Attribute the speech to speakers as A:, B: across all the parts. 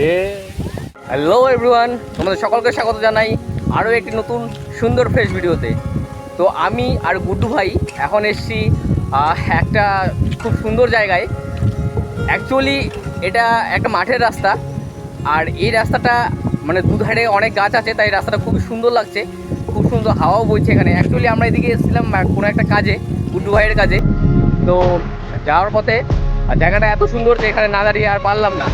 A: Hello everyone তোমাদের সকলকে স্বাগত জানাই আরও একটি নতুন সুন্দর ফ্রেশ ভিডিওতে তো আমি আর গুড্ডু ভাই এখন এসছি একটা খুব সুন্দর জায়গায়। অ্যাকচুয়ালি এটা একটা মাঠের রাস্তা। আর এই রাস্তাটা মানে দুধারে অনেক গাছ আছে, তাই রাস্তাটা খুব সুন্দর লাগছে। খুব সুন্দর হাওয়াও বইছে এখানে। অ্যাকচুয়ালি আমরা এদিকে এসেছিলাম কোনো একটা কাজে, গুড্ডু ভাইয়ের কাজে। তো যাওয়ার পথে, আর জায়গাটা এত সুন্দর যে এখানে না দাঁড়িয়ে আর পারলাম না।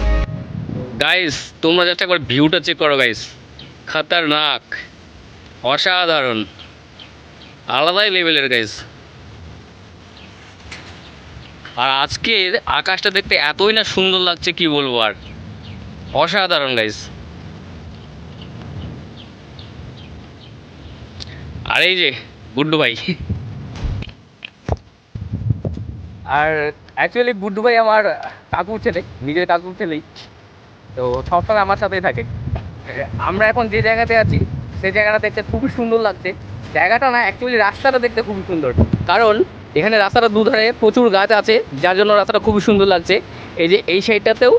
A: গাইস তোমরা জাস্ট একবার ভিউটা চেক করো গাইস খতরনাক, অসাধারণ, আলাদাই লেভেলের গাইস আর আজকের আকাশটা দেখতে এতই না সুন্দর লাগছে, কি বলব আর? অসাধারণ গাইস আর এই যে, গুড্ডু ভাই। আর অ্যাকচুয়ালি গুড্ডু ভাই আমার কাকুর ছেলে, নিজের কাকুর ছেলেই। তো সবসময় আমার সাথেই থাকে। আমরা এখন যে জায়গাতে আছি সেই জায়গাটা দেখতে খুবই সুন্দর লাগছে। জায়গাটা না অ্যাকচুয়ালি রাস্তাটা দেখতে খুবই সুন্দর। কারণ এখানে রাস্তাটা দুধারে প্রচুর গাছ আছে, যার জন্য রাস্তাটা খুবই সুন্দর লাগছে। এই যে এই সাইডটাতেও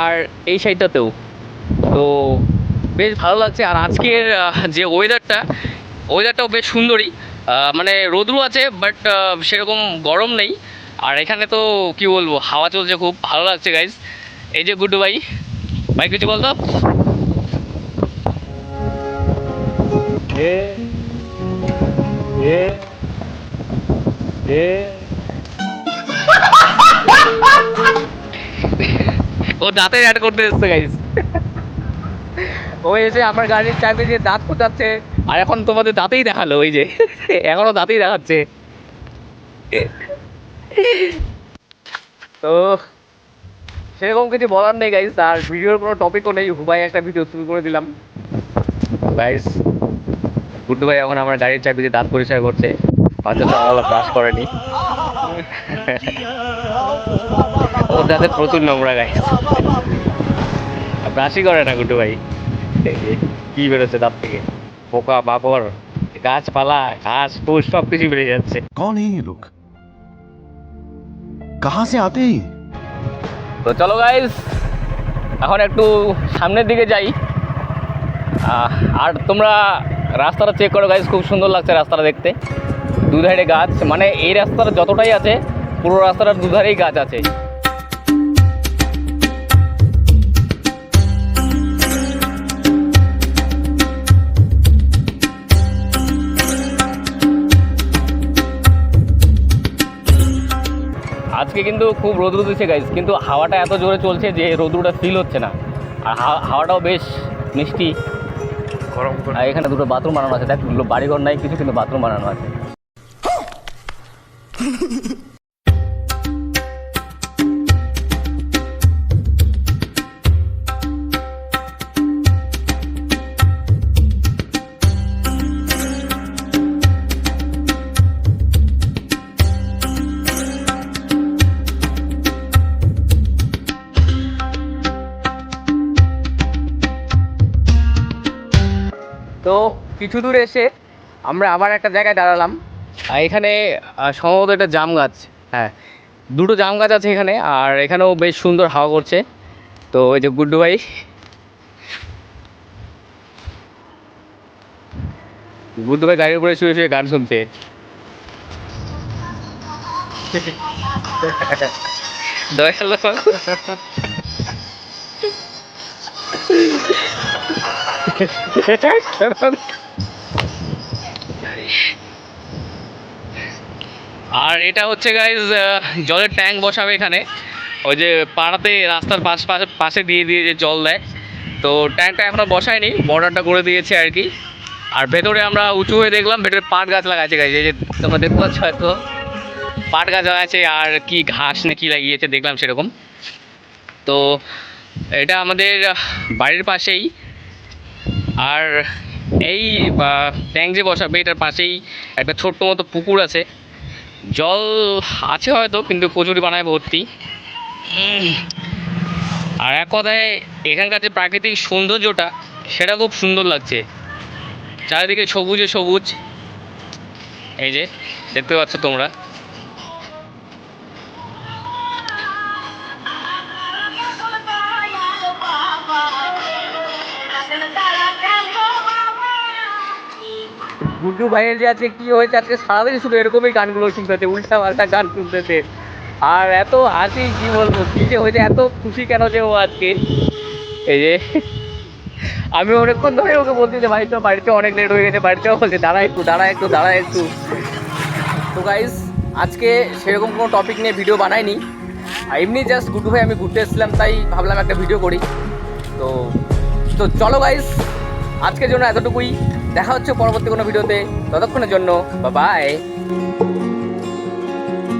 A: আর এই সাইডটাতেও। তো বেশ ভালো লাগছে। আর আজকের যে ওয়েদারটা ওয়েদারটাও বেশ সুন্দরই। মানে রোদ্রু আছে বাট সেরকম গরম নেই। আর এখানে তো, কি বলব, হাওয়া চলছে খুব। ভালো লাগছে গাইজ এই যে গুড্ডু ভাই ভাই কিছু বলতো ও দাঁতের অ্যাড করতে এসছে গাইজ ও এসে আমার গাড়ির চাবি দিয়ে দাঁত ফোটাচ্ছে আর এখন তোমাদের দাঁতেই দেখাল ওই যে। এখনও দাঁতেই দেখাচ্ছে। তো সেরকম কিছু বলার নেই গাইস আর ভিডিওর কোনো টপিকও নেই। হুবাই একটা ভিডিও শুরু করে দিলাম। গাইস গুড্ডু ভাই এখন আমার গাড়ির চাবিতে দাঁত পরিষ্কার করছে। অন্তত আমার ব্রাশ করেনি। ওর দাঁতে প্রচুর নোংরা গাইস ব্রাশই করে না গুড্ডু ভাই। কি বেরোচ্ছে দাঁত থেকে? পোকা বাপর গাছপালা ঘাস ফুস সব কিছু বেড়ে যাচ্ছে
B: কোন এই লোক কাহা সে আতে
A: তো চলো গাইজ এখন একটু সামনের দিকে যাই। আর তোমরা রাস্তাটা চেক করো গাইজ খুব সুন্দর লাগছে রাস্তাটা দেখতে। দুধারে গাছ মানে এই রাস্তাটা যতটাই আছে, পুরো রাস্তাটার দুধারেই গাছ আছে। আজকে কিন্তু খুব রোদ্রু দিচ্ছে গাইজ কিন্তু হাওয়াটা এত জোরে চলছে যে রোদ্রুটা ফিল হচ্ছে না। আর হাওয়া- হাওয়াটাও বেশ মিষ্টি।
B: গরম
A: আর এখানে দুটো বাথরুম বানানো আছে। দেখ বাড়িঘর নাই কিছু কিন্তু বাথরুম বানানো আছে। তো কিছু দূর এসে আমরা আবার একটা জায়গায় দাঁড়ালাম। আর এখানে সম্ভবত একটা জাম গাছ। হ্যাঁ দুটো জাম গাছ আছে এখানে আর এখানেও বেশ সুন্দর হাওয়া করছে। তো ওই যে গুড্ডু ভাই। গুড্ডু ভাই গাড়ির উপরে শুয়ে শুয়ে গান শুনছে। দয়াল আর এটা হচ্ছে গাইজ জলের ট্যাঙ্ক বসাবে এখানে। ওই যে পাড়াতে রাস্তার পাশ পাশে দিয়ে দিয়ে যে জল দেয়। তো ট্যাঙ্কটা এখনও বসায়নি বর্ডারটা করে দিয়েছে আর কি। আর ভেতরে আমরা উঁচু হয়ে দেখলাম, ভেতরে পাট গাছ লাগাচ্ছে গাইজ এই যে তোমরা দেখতে পাচ্ছ হয়তো পাট গাছ লাগাচ্ছে আর কি ঘাস না কি লাগিয়েছে, দেখলাম সেরকম। তো এটা আমাদের বাড়ির পাশেই। আর এই ট্যাঙ্ক যে বসাবে, এটার পাশেই একটা ছোট্ট মতো পুকুর আছে। জল আছে হয়তো, কিন্তু কচুরি বানায় ভর্তি। আর এক কথায়, এখানকার যে প্রাকৃতিক সৌন্দর্যটা, সেটা খুব সুন্দর লাগছে। চারিদিকে সবুজে সবুজ। এই যে, দেখতে পাচ্ছ তোমরা। গুড্ডু ভাইয়ের যে আজকে কী হয়েছে, আজকে সারাদিন শুধু এরকমই গানগুলো শুনতেছে, উল্টা পাল্টা গান শুনতেছে। আর এত হাসি, কী বলব, কী যে হয়েছে, এত খুশি কেন যে ও আজকে? এই যে, আমি অনেকক্ষণ ধরে ওকে বলছি যে, ভাই বাড়িতে অনেক লেট হয়ে গেছে বাড়িতেও বলছে, দাঁড়া একটু দাঁড়া একটু দাঁড়া একটু। তো গাইজ আজকে সেরকম কোনো টপিক নিয়ে ভিডিও বানাইনি। এমনি জাস্ট গুড্ডু ভাই, আমি ঘুরতে এসেছিলাম, তাই ভাবলাম একটা ভিডিও করি। তো তো চলো গাইজ আজকের জন্য এতটুকুই। দেখা হচ্ছে পরবর্তী কোনো ভিডিওতে। ততক্ষণের জন্য বা বাই